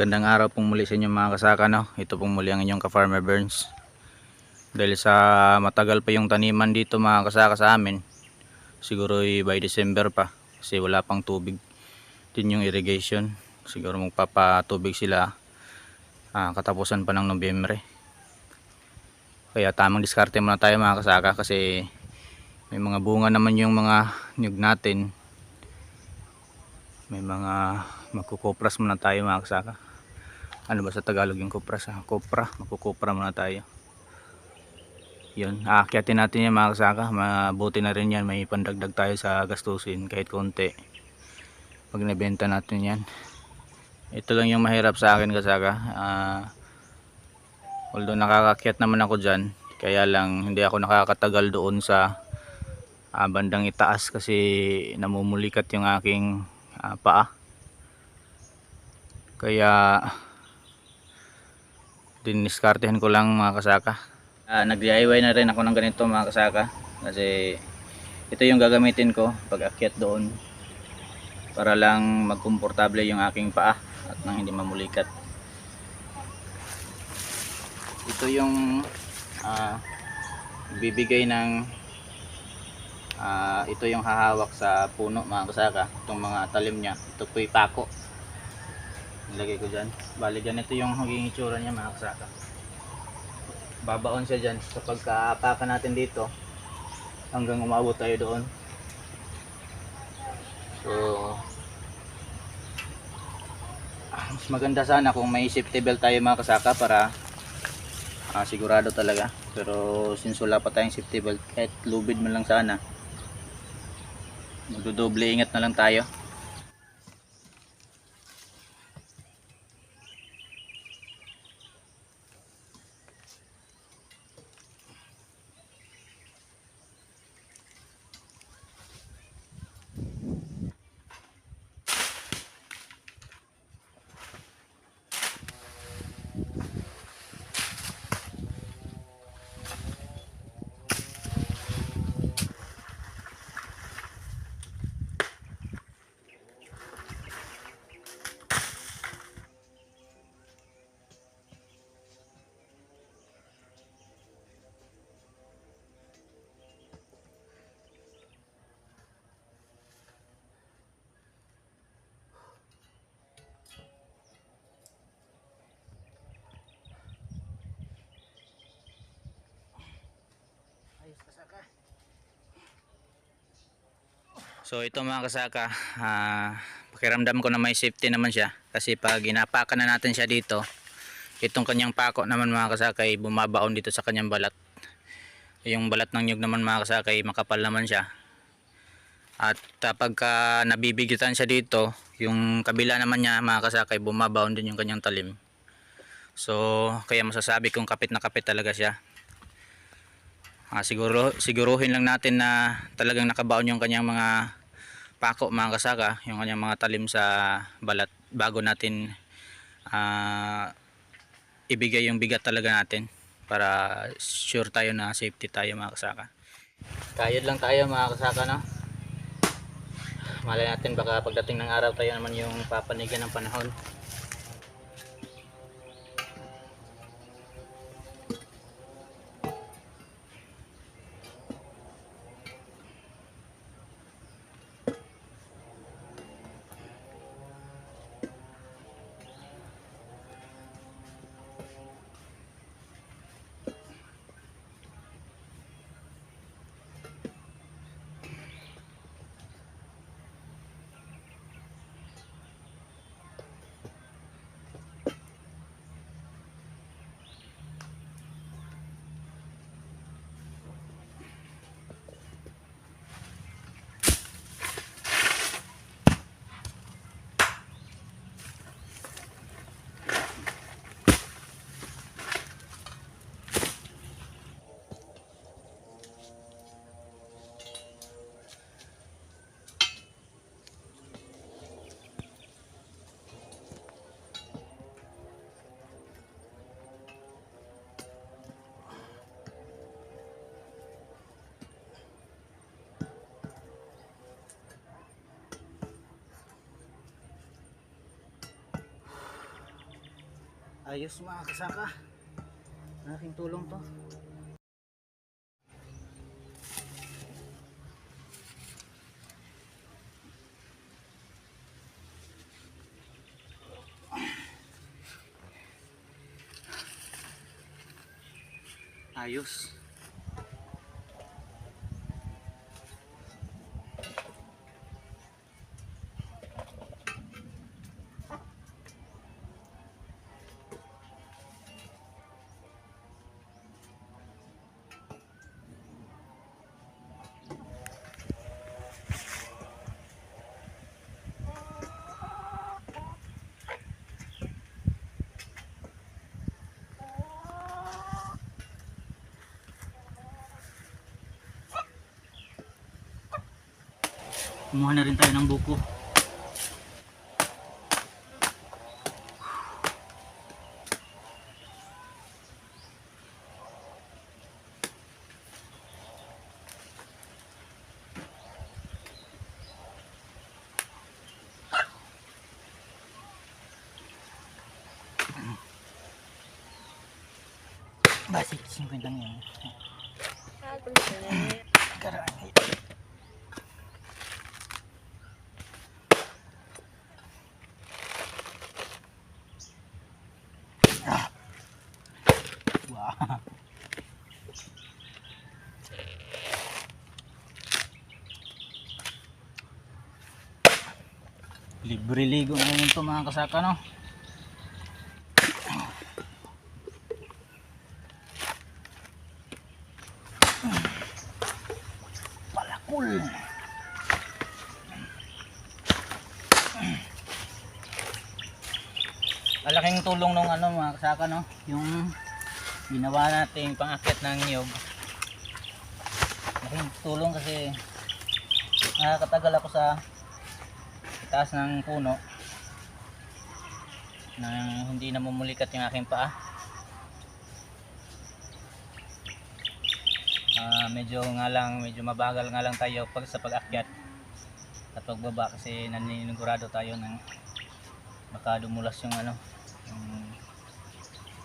Magandang araw pong muli sa inyo mga kasaka no. Ito pong muli ang inyong ka-farmer Burns. Dahil sa matagal pa yung taniman dito mga kasaka sa amin. Siguro by December pa kasi wala pang tubig din yung irrigation. Siguro magpapatubig sila ah, katapusan pa ng Nobyembre. Kaya tamang diskarte muna tayo mga kasaka kasi may mga bunga naman yung mga nyug natin. May mga magkukopras muna tayo mga kasaka. Ano ba sa Tagalog yung kopras? Ha? Kopra. Magkukopra muna tayo. Yun. Aakyatin natin yan mga kasaka. Mabuti na rin yan. May pandagdag tayo sa gastusin kahit konti. Pag nabenta natin yan. Ito lang yung mahirap sa akin kasaka. Ah... Although nakakakyat naman ako dyan, kaya lang hindi ako nakakatagal doon sa ah, bandang itaas kasi namumulikat yung aking ah, paa. Kaya diniskartehan ko lang mga kasaka. Ah, Nag-DIY na rin ako ng ganito mga kasaka. Kasi ito yung gagamitin ko pag akyat doon para lang magkomportable yung aking paa at nang hindi mamulikat. Ito yung ah, bibigay ng ah, ito yung hahawak sa puno mga kasaka. Itong mga talim niya ito po yung pako nilagay ko dyan. Bali ganito yung magiging itsura niya mga kasaka. Babaon siya dyan. So pagkaapakan natin dito hanggang umabot tayo doon. So ah, mas maganda sana kung may safety belt tayo mga kasaka para ah, sigurado talaga. Pero since wala pa tayong safety belt kahit lubid man lang sana magdodoble ingat na lang tayo So ito mga kasaka, ah, pakiramdam ko na may safety naman siya kasi pag ginapakan na natin siya dito, itong kanyang pako naman mga kasaka ay bumabaon dito sa kanyang balat. Yung balat ng nyug naman mga kasaka ay makapal naman siya. At uh, pagka nabibigitan siya dito, yung kabila naman niya mga kasaka ay bumabaon din yung kanyang talim. So kaya masasabi kong kapit na kapit talaga siya. Ah, siguro siguruhin lang natin na talagang nakabaon yung kanyang mga pako mga kasaka, yung kanyang mga talim sa balat bago natin ah, ibigay yung bigat talaga natin para sure tayo na safety tayo mga kasaka. Kayod lang tayo mga kasaka no. Malay natin baka pagdating ng araw tayo naman yung papanigan ng panahon. Ayos mga kasaka. Aking tulong to. Ayos. Kumuha na rin tayo ng buko. Basit, 50 yan. Karami. Wow. Libre ligo na yun to mga kasaka no. Palakul. Malaking tulong nung ano mga kasaka no, yung ginawa natin pang-akyat ng niyog. Malaking tulong kasi nakakatagal ako sa taas ng puno na hindi namumulikat yung aking paa. Ah, medyo nga lang, medyo mabagal nga lang tayo pag sa pag-akyat at pagbaba kasi naninigurado tayo ng baka dumulas yung ano yung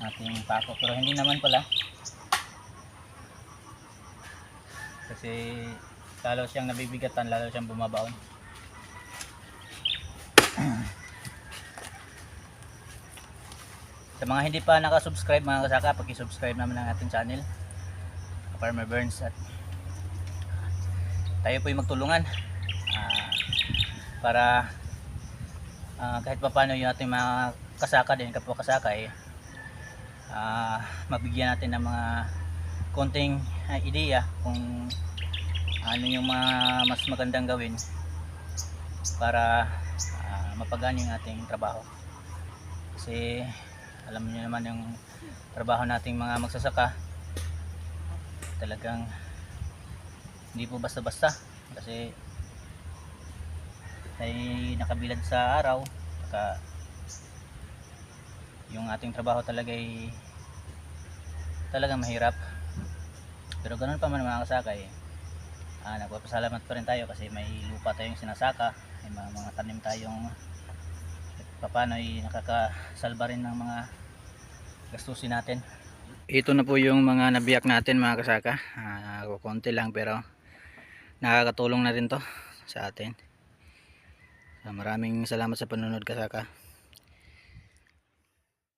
ating pako. Pero hindi naman pala. Kasi lalo siyang nabibigatan lalo siyang bumabaon sa mga hindi pa nakasubscribe mga kasaka pag-subscribe naman ang ating channel. Farmer Burns at tayo po yung magtulungan ah, para ah, kahit pa paano yung ating mga kasaka din kapwa kasaka eh ah, mabigyan natin ng mga konting ah, ideya kung ano yung mga mas magandang gawin para ah, mapagaan yung ating trabaho. Kasi alam niyo naman yung trabaho nating mga magsasaka. Talagang hindi po basta basta kasi ay nakabilad sa araw. Saka yung ating trabaho talaga ay talagang mahirap. Pero ganun pa man mga kasakay ah, nagpapasalamat pa rin tayo kasi may lupa tayong sinasaka. May mga, mga tanim tayong paano ay nakakasalba rin ng mga gastusin natin? Ito na po yung mga nabiyak natin mga kasaka. Ah, konti lang pero nakakatulong na rin to sa atin. So, maraming salamat sa panunod kasaka